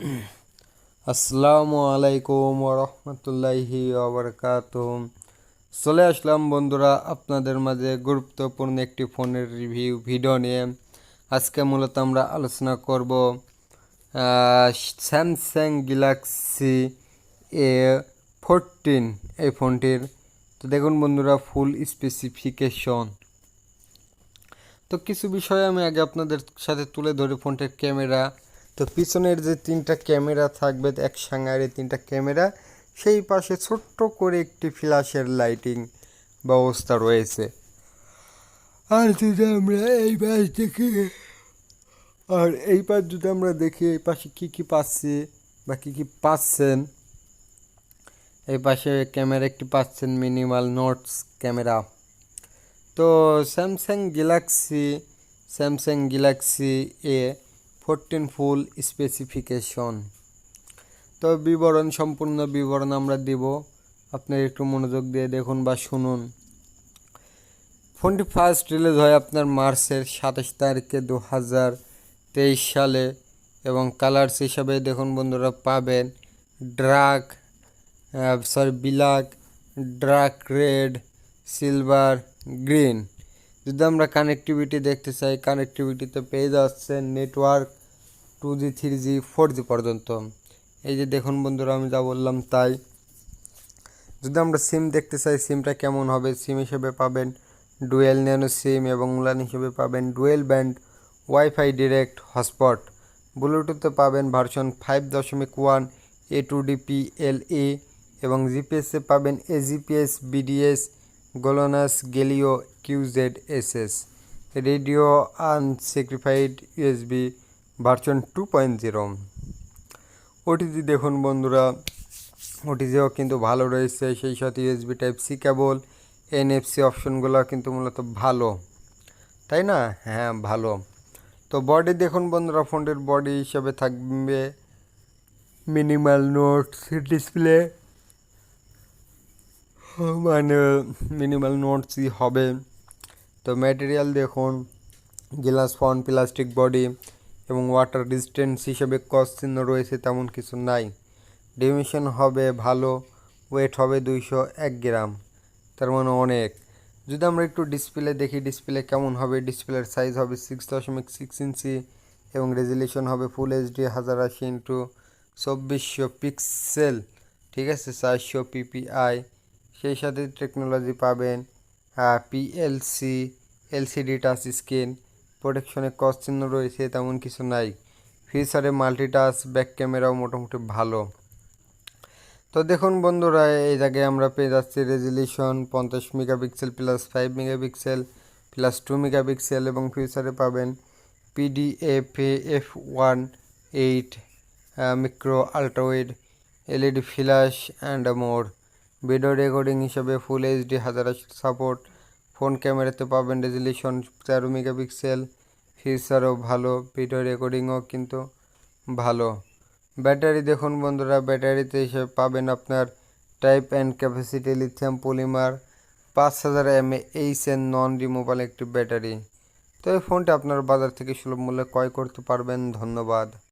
আসসালামু আলাইকুম রহমতুল্লাহি ওবরকাত চলে আসলাম বন্ধুরা আপনাদের মাঝে গুরুত্বপূর্ণ একটি ফোনের রিভিউ ভিডিও নিয়ে। আজকে মূলত আমরা আলোচনা করব স্যামসাং গ্যালাক্সি এ ফোরটিন, এই ফোনটির। তো দেখুন বন্ধুরা, ফুল স্পেসিফিকেশন। তো কিছু বিষয় আমি আগে আপনাদের সাথে তুলে ধরি, ফোনটির ক্যামেরা। তো পিছনের যে তিনটা ক্যামেরা থাকবে, এক সাঙ্গারে তিনটা ক্যামেরা, সেই পাশে ছোট্ট করে একটি ফ্ল্যাশের লাইটিং ব্যবস্থা রয়েছে। আর যদি আমরা এই পাশ দেখি, আর এই পাশ যদি আমরা দেখি, এই পাশে কী কী পাচ্ছি বা কী কী পাচ্ছেন? এই পাশে ক্যামেরা একটি পাচ্ছেন মিনিমাল নোটস ক্যামেরা। তো Samsung Galaxy Samsung Galaxy A fourteen full specification তো বিবরণ, সম্পূর্ণ বিবরণ আমরা দিব। আপনি একটু মনোযোগ দিয়ে দেখুন বা শুনুন। ফোনটি ফার্স্ট রিলিজ হয় আপনার মার্চের সাতাশ তারিখে দু হাজার তেইশ সালে এবং কালার্স হিসাবে দেখুন বন্ধুরা পাবেন। Dark sorry black dark red silver green যদি আমরা কানেক্টিভিটি দেখতে চাই কানেক্টিভিটিতে পেয়ে যাচ্ছে network two G three G four G পর্যন্ত। এই যে দেখুন বন্ধুরা, আমি যা বললাম তাই। যদি আমরা সিম দেখতে চাই, সিমটা কেমন হবে? সিম হিসেবে পাবেন ডুয়েল ন্যানো সিম এবং উলান হিসেবে পাবেন dual band wifi direct hotspot. ব্লুটুথে পাবেন ভার্সন ফাইভ দশমিক one, A two DP L A এবং জিপিএসে পাবেন A GPS BDS, GLONASS, Galileo QZ SS radio unspecified USB version two point zero. OTG দেখুন বন্ধুরা ওটিজিও কিন্তু ভালো রয়েছে, সেই সাথে USB type C cable NFC অপশনগুলো কিন্তু মূলত ভালো। তাই না? হ্যাঁ ভালো। তো বডি দেখুন বন্ধুরা ফোনটির বডি হিসাবে থাকবে মিনিমাল নোটস ডিসপ্লে মানে মিনিমাল নোটসই হবে। তো ম্যাটেরিয়াল দেখুন গ্লাস ফোন প্লাস্টিক বডি এবং ওয়াটার ডিস্টেন্স হিসেবে কস চিহ্ন রয়েছে তেমন কিছু নাই। ডিমিশন হবে ভালো ওয়েট হবে দুইশো এক গ্রাম তার মানে অনেক। যদি আমরা একটু ডিসপ্লে দেখি ডিসপ্লে কেমন হবে? ডিসপ্লের সাইজ হবে সিক্স দশমিক সিক্স ইঞ্চি এবং রেজুলেশন হবে ফুল এইচডি হাজার আশি ইন্টু চব্বিশশো পিক্সেল ঠিক আছে? চারশো পিপিআই সেই সাথে টেকনোলজি পাবেন পিএলসি এলসিডি টাচ স্ক্রিন প্রোটেকশনে কস চিহ্ন রয়েছে, তেমন কিছু নাই। ফিচারে মাল্টিটাচ ব্যাক ক্যামেরাও মোটামুটি ভালো। তো দেখুন বন্ধুরা, এই জায়গায় আমরা পেয়ে যাচ্ছি রেজুলেশন পঞ্চাশ megapixel plus five megapixel plus two megapixel এবং ফিউচারে পাবেন PDF F one eight micro ultrawide LED flash and more video recording হিসাবে ফুল এইচডি হাজার সাপোর্ট ফোন ক্যামেরাতে পাবেন রেজুলেশন তেরো মেগাপিক্সেল, ফিচারও ভালো, ভিডিও রেকর্ডিংও কিন্তু ভালো। ব্যাটারি দেখুন বন্ধুরা, ব্যাটারিতে হিসেবে পাবেন আপনার type and capacity lithium polymer, পাঁচ হাজার M H N non removal একটি ব্যাটারি। তো এই ফোনটি আপনার বাজার থেকে সুলভ মূল্যে ক্রয় করতে পারবেন, ধন্যবাদ।